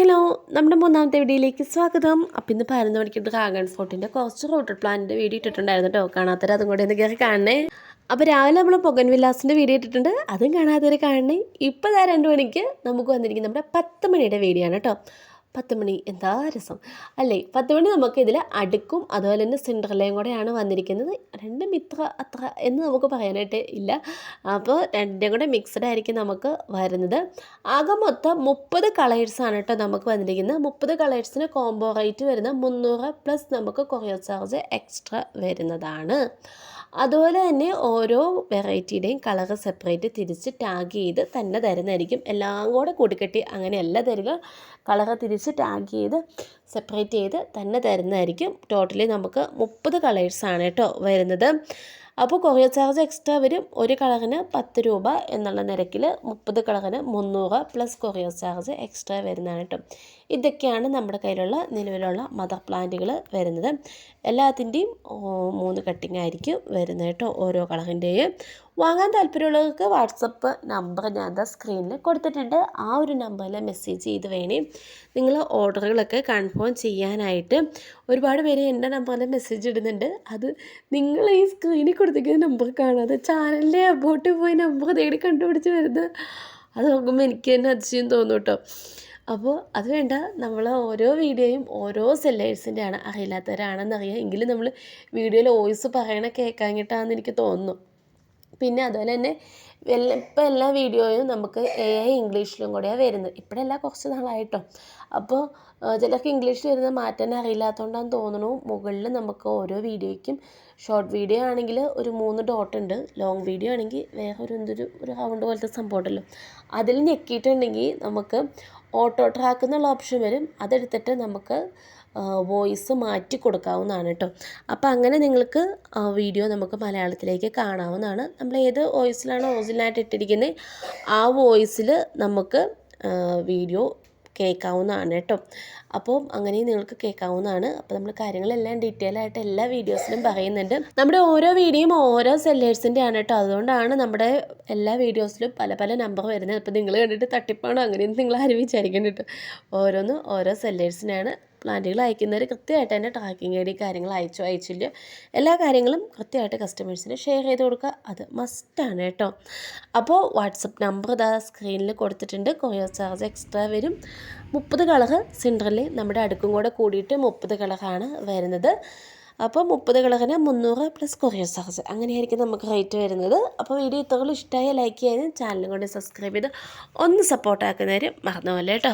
Hello നമ്മുടെ മൂന്നാമത്തെ വീഡിയോയിലേക്ക് സ്വാഗതം. അപ്പം ഇന്ന് പതിനൊന്ന് മണിക്ക് ഡ്രാഗൺ ഫോർട്ടിന്റെ കുറച്ച് റോട്ടർ പ്ലാനിന്റെ വീഡിയോ ഇട്ടിട്ടുണ്ടായിരുന്നു കേട്ടോ. കാണാത്തവർ അതും കൂടെ കയറി കാണണേ. അപ്പോൾ രാവിലെ നമ്മൾ പൊഗൻ വില്ലാസിന്റെ വീഡിയോ ഇട്ടിട്ടുണ്ട്. അതും കാണാത്തവർ കാണണേ. ഇപ്പോൾ ഇതാ രണ്ട് മണിക്ക് നമുക്ക് വന്നിരിക്കുന്നത് നമ്മുടെ പത്ത് മണിയുടെ വീഡിയോ ആണ് കേട്ടോ. പത്ത് മണി എന്താ രസം. അല്ലേ? പത്ത് മണി നമുക്ക് ഇതിൽ അടുക്കും അതുപോലെ തന്നെ സിൻഡ്രലയും കൂടെയാണ് വന്നിരിക്കുന്നത്. രണ്ടും ഇത്ര അത്ര എന്ന് നമുക്ക് പറയാനായിട്ട് ഇല്ല. അപ്പോൾ രണ്ടും കൂടെ മിക്സഡ് ആയിരിക്കും നമുക്ക് വരുന്നത്. ആകെ മൊത്തം മുപ്പത് കളേഴ്സാണ് കേട്ടോ നമുക്ക് വന്നിരിക്കുന്നത്. മുപ്പത് കളേഴ്സിന് കോംബോ റേറ്റ് വരുന്ന മുന്നൂറ് പ്ലസ് നമുക്ക് കൊറിയർ ചാർജ് എക്സ്ട്രാ വരുന്നതാണ്. അതുപോലെ തന്നെ ഓരോ വെറൈറ്റിയുടെയും കളർ സെപ്പറേറ്റ് തിരിച്ച് ടാഗ് ചെയ്ത് തന്നെ തരുന്നതായിരിക്കും. എല്ലാം കൂടെ കൂട്ടിക്കെട്ടി അങ്ങനെയല്ല തരിക. കളർ തിരിച്ച് ടാഗ് ചെയ്ത് സെപ്പറേറ്റ് ചെയ്ത് തന്നെ തരുന്നതായിരിക്കും. ടോട്ടലി നമുക്ക് മുപ്പത് കളേഴ്സാണ് കേട്ടോ വരുന്നത്. അപ്പോൾ കൊറിയർ ചാർജ് എക്സ്ട്രാ വരും. ഒരു കളറിന് പത്ത് രൂപ എന്നുള്ള നിരക്കിൽ മുപ്പത് കളറിന് മുന്നൂറ് പ്ലസ് കൊറിയർ ചാർജ് എക്സ്ട്രാ വരുന്നതാണ് കേട്ടോ. ഇതൊക്കെയാണ് നമ്മുടെ കയ്യിലുള്ള നിലവിലുള്ള മദർ പ്ലാന്റുകൾ വരുന്നത്. എല്ലാത്തിന്റെയും മൂന്ന് കട്ടിങ് ആയിരിക്കും വരുന്നത് കേട്ടോ ഓരോ കളറിന്റെയും വാങ്ങാൻ താല്പര്യമുള്ളവർക്ക് വാട്സപ്പ് നമ്പർ ഞാൻ എന്താ സ്ക്രീനിൽ കൊടുത്തിട്ടുണ്ട്. ആ ഒരു നമ്പറിൽ മെസ്സേജ് ചെയ്ത് വേണേ നിങ്ങൾ ഓർഡറുകളൊക്കെ കൺഫേം ചെയ്യാനായിട്ട് ഒരുപാട് പേര് എന്റെ നമ്പറിൽ മെസ്സേജ് ഇടുന്നുണ്ട്. അത് നിങ്ങൾ ഈ സ്ക്രീനിൽ കൊടുത്തിരിക്കുന്ന നമ്പർ കാണാതെ ചാനലിന്റെ അബോട്ട് പോയി നമ്പർ തേടി കണ്ടുപിടിച്ച് വരുന്നത്. അത് നോക്കുമ്പോൾ എനിക്ക് തന്നെ അതിശയം തോന്നും കേട്ടോ. അപ്പോൾ അത് വേണ്ട നമ്മൾ ഓരോ വീഡിയോയും ഓരോ സെല്ലേഴ്സിന്റെ ആണ് അറിയില്ലാത്തവരാണെന്നറിയാം. എങ്കിലും നമ്മൾ വീഡിയോയിൽ വോയിസ് പറയണ കേൾക്കാഞ്ഞിട്ടാണെന്ന് എനിക്ക് തോന്നുന്നു. പിന്നെ അതുപോലെ തന്നെ ഇപ്പം എല്ലാ വീഡിയോയും നമുക്ക് എ ഐ ഇംഗ്ലീഷിലും കൂടെയാണ് വരുന്നത്. ഇപ്പോഴല്ല കുറച്ച് നാളായിട്ടോ. അപ്പോൾ ചിലർക്ക് ഇംഗ്ലീഷിൽ വരുന്നത് മാറ്റാൻ അറിയില്ലാത്തതുകൊണ്ടാണ് തോന്നുന്നു. മുകളിൽ നമുക്ക് ഓരോ വീഡിയോയ്ക്കും ഷോർട്ട് വീഡിയോ ആണെങ്കിൽ ഒരു മൂന്ന് ഡോട്ട് ഉണ്ട്. ലോങ് വീഡിയോ ആണെങ്കിൽ വേറെ ഒരു എന്തൊരു ഒരു റൗണ്ട് പോലത്തെ സംഭവം ഉണ്ടല്ലോ. അതിൽ ഞെക്കിയിട്ടുണ്ടെങ്കിൽ നമുക്ക് ഓട്ടോ ട്രാക്ക് എന്നുള്ള ഓപ്ഷൻ വരും. അതെടുത്തിട്ട് നമുക്ക് വോയിസ് മാറ്റി കൊടുക്കാവുന്നതാണ് കേട്ടോ അപ്പോൾ അങ്ങനെ നിങ്ങൾക്ക് വീഡിയോ നമുക്ക് മലയാളത്തിലേക്ക് കാണാവുന്നതാണ്. നമ്മൾ ഏത് വോയിസിലാണ് ഒറിജിനലായിട്ട് ഇട്ടിരിക്കുന്നത് ആ വോയിസിൽ നമുക്ക് വീഡിയോ കേൾക്കാവുന്നതാണ് കേട്ടോ അപ്പോൾ അങ്ങനെ നിങ്ങൾക്ക് കേൾക്കാവുന്നതാണ്. അപ്പോൾ നമ്മൾ കാര്യങ്ങളെല്ലാം ഡീറ്റെയിൽ ആയിട്ട് എല്ലാ വീഡിയോസിലും പറയുന്നുണ്ട്. നമ്മുടെ ഓരോ വീഡിയോയും ഓരോ സെല്ലേഴ്സിന്റെ ആണ് കേട്ടോ അതുകൊണ്ടാണ് നമ്മുടെ എല്ലാ വീഡിയോസിലും പല പല നമ്പർ വരുന്നത്. അപ്പോൾ നിങ്ങൾ കണ്ടിട്ട് തട്ടിപ്പാണോ? അങ്ങനെയൊന്നും നിങ്ങൾ ആരും വിചാരിക്കണം കേട്ടോ ഓരോന്നും ഓരോ സെല്ലേഴ്സിനാണ് പ്ലാന്റുകൾ അയക്കുന്നവർ കൃത്യമായിട്ട് തന്നെ ട്രാക്കിംഗ് ഐ ഡി കാര്യങ്ങൾ അയച്ചോ അയച്ചില്ല. എല്ലാ കാര്യങ്ങളും കൃത്യമായിട്ട് കസ്റ്റമേഴ്സിന് ഷെയർ ചെയ്ത് കൊടുക്കുക. അത് മസ്റ്റാണ് കേട്ടോ. അപ്പോൾ വാട്സപ്പ് നമ്പർ ഇതാ സ്ക്രീനിൽ കൊടുത്തിട്ടുണ്ട്. കൊറിയർ ചാർജ് എക്സ്ട്രാ വരും. മുപ്പത് കളറ് സിൻഡറിൽ നമ്മുടെ അടുക്കും കൂടെ കൂടിയിട്ട് മുപ്പത് കളറാണ് വരുന്നത്. അപ്പോൾ മുപ്പത് കളറിന് മുന്നൂറ് പ്ലസ് കൊറിയർ ചാർജ് അങ്ങനെയായിരിക്കും നമുക്ക് റേറ്റ് വരുന്നത്. അപ്പോൾ വീഡിയോ ഇത്രകളും ഇഷ്ടമായ ലൈക്ക് ചെയ്യാനും ചാനലും കൊണ്ട് സബ്സ്ക്രൈബ് ചെയ്ത് ഒന്ന് സപ്പോർട്ടാക്കുന്നവർ മറന്നു പോലെ കേട്ടോ.